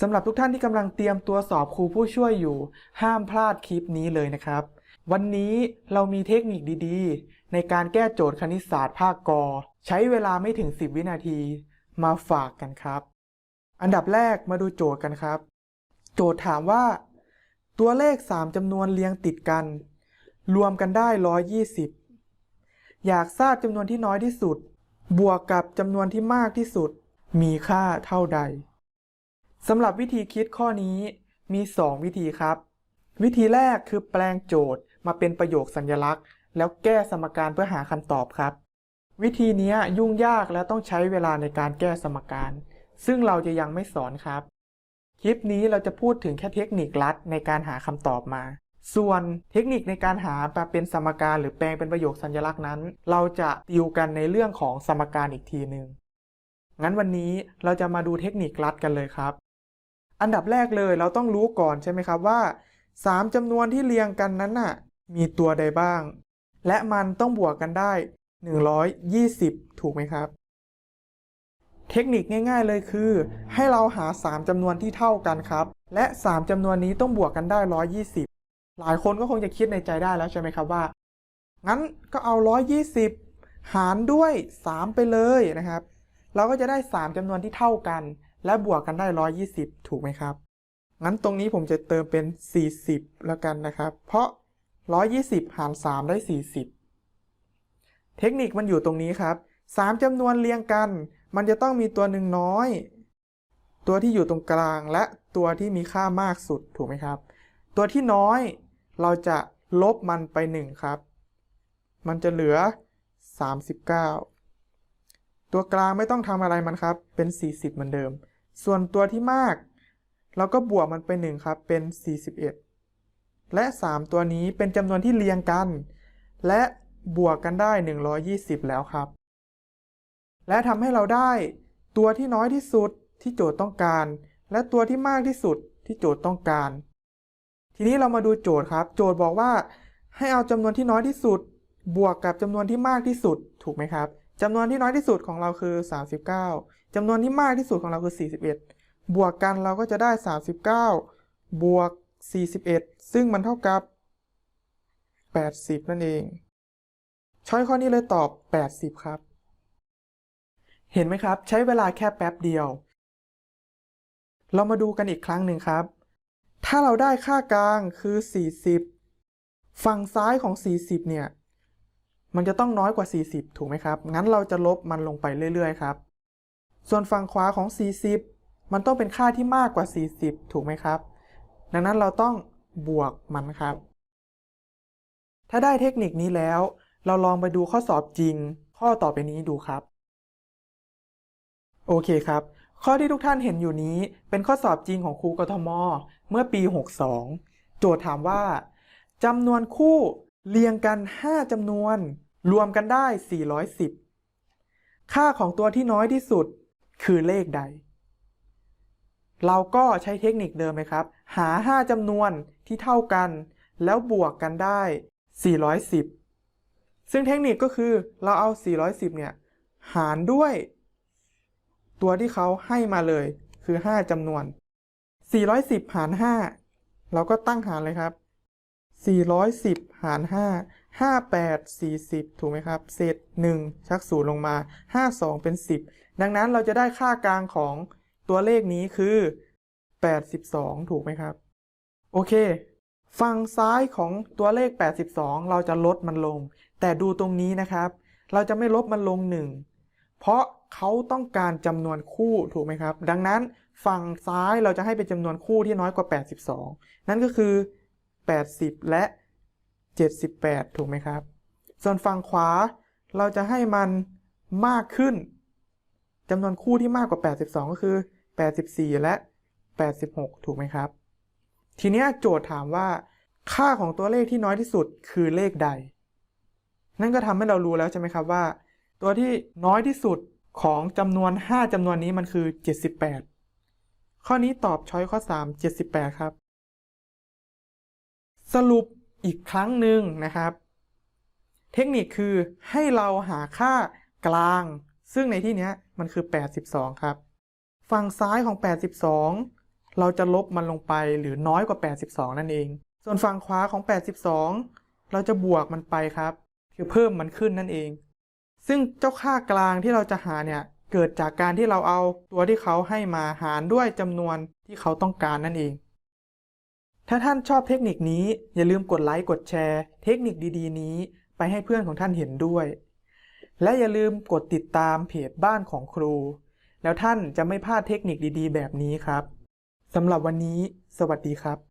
สำหรับทุกท่านที่กำลังเตรียมตัวสอบครูผู้ช่วยอยู่ ห้ามพลาดคลิปนี้เลยนะครับ วันนี้เรามีเทคนิคดีๆ ในการแก้โจทย์คณิตศาสตร์ภาคกอ ใช้เวลาไม่ถึง 10 วินาทีมาฝากกันครับ อันดับแรกมาดูโจทย์กันครับ โจทย์ถามว่า ตัวเลข 3จำนวนเรียงติดกัน รวมกันได้ 120 อยากทราบจำนวนที่น้อยที่สุด บวกกับจำนวนที่มากที่สุด มีค่าเท่าใด สำหรับวิธีคิดข้อนี้มี 2 วิธีครับ วิธีแรกคือแปลงโจทย์มาเป็นประโยคสัญลักษณ์ แล้วแก้สมการเพื่อหาคำตอบครับ วิธีนี้ยุ่งยากและต้องใช้เวลาในการแก้สมการ ซึ่งเราจะยังไม่สอนครับ คลิปนี้เราจะพูดถึงแค่เทคนิคลัดในการหาคำตอบมา ส่วนเทคนิคในการหามาเป็นสมการหรือแปลงเป็นประโยคสัญลักษณ์นั้น เราจะติวกันในเรื่องของสมการอีกทีหนึ่งงั้นวันนี้เราจะมาดูเทคนิคลัดกันเลยครับ อันดับแรกเลยเราต้องรู้ก่อนใช่ไหมครับว่า 3จำนวนที่เรียงกันนั้นน่ะมีตัวใดบ้าง และมันต้องบวกกันได้ 120 ถูกไหมครับ เทคนิคง่าย ๆเลยคือ ให้เราหา 3จำนวนที่เท่ากันครับ และ 3จำนวนนี้ต้องบวกกันได้ 120 หลายคนก็คงจะคิดในใจได้แล้วใช่ไหมครับว่า งั้นก็เอา 120 หารด้วย 3 ไปเลยนะครับ เราก็จะได้ 3จำนวนที่เท่ากัน และบวกกันได้ 120 ถูกไหมครับ งั้นตรงนี้ผมจะเติมเป็น 40 แล้วกันนะครับ เพราะ 120 หาร 3 ได้ 40 เทคนิคมันอยู่ตรงนี้ครับ 3จำนวนเรียงกัน มันจะต้องมีตัวหนึ่งน้อย ตัวที่อยู่ตรงกลางและตัวที่มีค่ามากสุดถูกไหมครับ ตัวที่น้อยเราจะลบมันไป 1 ครับ มันจะเหลือ 39 ตัวกลางไม่ต้องทำอะไรมันครับ เป็น 40 เหมือนเดิม ส่วนตัวที่มาก เราก็บวกมันไป1ครับ เป็น 41 และ 3 ตัวนี้เป็นจำนวนที่เรียงกัน และบวกกันได้ 120 แล้วครับ และทำให้เราได้ตัวที่น้อยที่สุดที่โจทย์ต้องการ และตัวที่มากที่สุดที่โจทย์ต้องการ ทีนี้เรามาดูโจทย์ครับ โจทย์บอกว่าให้เอาจำนวนที่น้อยที่สุด บวกกับจำนวนที่มากที่สุดถูกไหมครับ จำนวนที่น้อยที่สุดของเราคือ 39จำนวนที่มากที่สุดของเราคือ 41 บวกกันเราก็จะได้ 39 บวก 41 ซึ่งมันเท่ากับ 80 นั่นเอง ช้อยข้อนี้เลยตอบ 80 ครับ เห็นไหมครับ ใช้เวลาแค่แป๊บเดียว เรามาดูกันอีกครั้งหนึ่งครับ ถ้าเราได้ค่ากลางคือ 40 ฝั่งซ้ายของ 40 เนี่ย มันจะต้องน้อยกว่า 40 ถูกไหมครับ งั้นเราจะลบมันลงไปเรื่อยๆครับ ส่วนฝั่งขวาของ 40 มันต้องเป็นค่าที่มากกว่า 40 ถูกไหมครับ ดังนั้นเราต้องบวกมันครับ ถ้าได้เทคนิคนี้แล้ว เราลองไปดูข้อสอบจริง ข้อต่อไปนี้ดูครับ โอเคครับ ข้อที่ทุกท่านเห็นอยู่นี้ เป็นข้อสอบจริงของครูกทม เมื่อปี 62 โจทย์ถามว่าจำนวนคู่ เรียงกัน 5จำนวน รวมกันได้ 410 ค่าของตัวที่น้อยที่สุดคือเลขใด เราก็ใช้เทคนิคเดิมเลยครับ หา 5จำนวนที่เท่ากัน แล้วบวกกันได้ 410 ซึ่งเทคนิคก็คือเราเอา 410 เนี่ย หารด้วย ตัวที่เขาให้มาเลยคือ 5จำนวน 410 หาร 5 เราก็ตั้งหารเลยครับ 410 หาร 5 58 40 ถูกไหมครับ เศษ 1 ชักศูนย์ลงมา 52 เป็น 10 ดังนั้นเราจะได้ค่ากลางของตัวเลขนี้คือ 82 ถูกไหมครับ โอเค ฝั่งซ้ายของตัวเลข 82 เราจะลดมันลง แต่ดูตรงนี้นะครับ เราจะไม่ลบมันลง 1 เพราะเขาต้องการจำนวนคู่ถูกไหมครับ ดังนั้นฝั่งซ้ายเราจะให้เป็นจำนวนคู่ที่น้อยกว่า 82 นั่นก็คือ 80 และ 78 ถูกไหมครับ ส่วนฝั่งขวาเราจะให้มันมากขึ้นจำนวนคู่ที่มากกว่า 82 ก็คือ 84 และ 86 ถูกไหมครับ ทีนี้โจทย์ถามว่าค่าของตัวเลขที่น้อยที่สุดคือเลขใด นั่นก็ทำให้เรารู้แล้วใช่ไหมครับว่า ตัวที่น้อยที่สุดของจำนวน 5จำนวนนี้มันคือ 78 ข้อนี้ตอบช้อยข้อ 3 78 ครับ สรุปอีกครั้งหนึ่งนะครับ เทคนิคคือให้เราหาค่ากลาง ซึ่งในที่นี้มันคือ 82 ครับ ฝั่งซ้ายของ 82 เราจะลบมันลงไปหรือน้อยกว่า 82 นั่นเอง ส่วนฝั่งขวาของ 82 เราจะบวกมันไปครับ คือเพิ่มมันขึ้นนั่นเอง ซึ่งเจ้าค่ากลางที่เราจะหาเนี่ยเกิดจากการที่เราเอาตัวที่เขาให้มาหารด้วยจำนวนที่เขาต้องการนั่นเอง ถ้าท่านชอบเทคนิคนี้อย่าลืมกดไลค์กดแชร์ เทคนิคดีๆ นี้ไปให้เพื่อนของท่านเห็นด้วย และอย่าลืมกดติดตามเพจบ้านของครู แล้วท่านจะไม่พลาดเทคนิคดีๆ แบบนี้ครับสำหรับวันนี้ สวัสดีครับ